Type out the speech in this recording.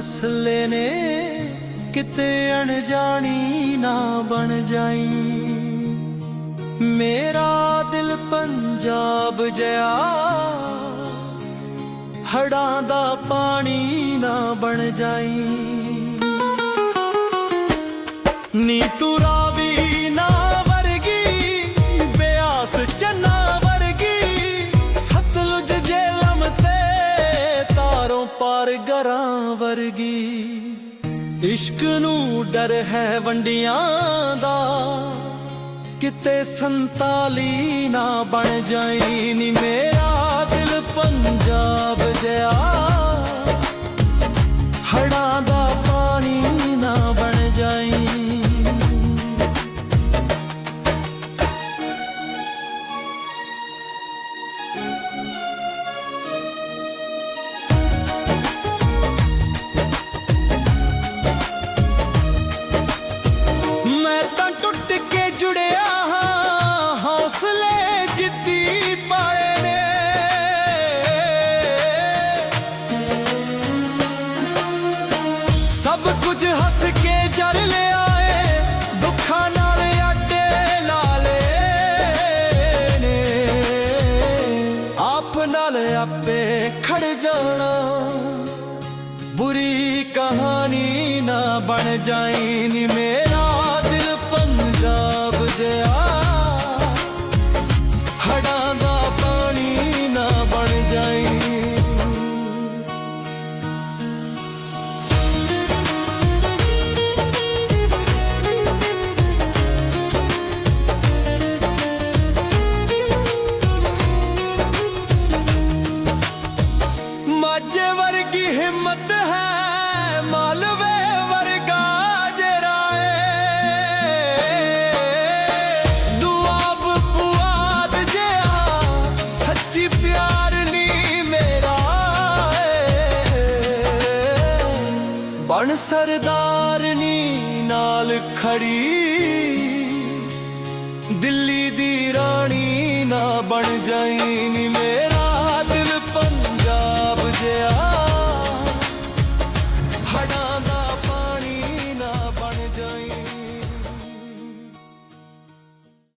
ਮਸਲੇ ਨੇ ਕਿਤੇ ਅਣਜਾਣੀ ਨਾ ਬਣ ਜਾਈ। ਮੇਰਾ ਦਿਲ ਪੰਜਾਬ ਜਿਆ ਹੜਾਂ ਦਾ ਪਾਣੀ ਨਾ ਬਣ ਜਾਈ। ਨੀ ਤੂੰ ਪਾਰ ਵਰਗੀ। ਇਸ਼ਕ ਨੂੰ ਡਰ ਹੈ ਵੰਡੀਆਂ ਦਾ। ਕਿਤੇ ਸੰਤਾਲੀ ਨਾ ਬਣ ਜਾਈ ਨੀ ਮੇਰੇ ਨਾਲ ਆਪੇ ਖੜ ਜਾਣਾ। ਬੁਰੀ ਕਹਾਣੀ ਨਾ ਬਣ ਜਾਈ ਨੀ ਮੇਰਾ। ਵਰਗੀ ਹਿੰਮਤ ਹੈ, ਮਾਲਵੇ ਵਰਗਾ ਜਰਾਏ ਦੁਆਬ ਪੁਆਦ ਜਿਆ ਸੱਚੀ ਪਿਆਰ ਨੀ ਮੇਰਾ ਏ। ਬਣ ਸਰਦਾਰਨੀ ਨਾਲ ਖੜੀ, ਦਿੱਲੀ ਦੀ ਰਾਣੀ ਨਾ ਬਣ ਜਾਈ ਨੀ ਮੇਰਾ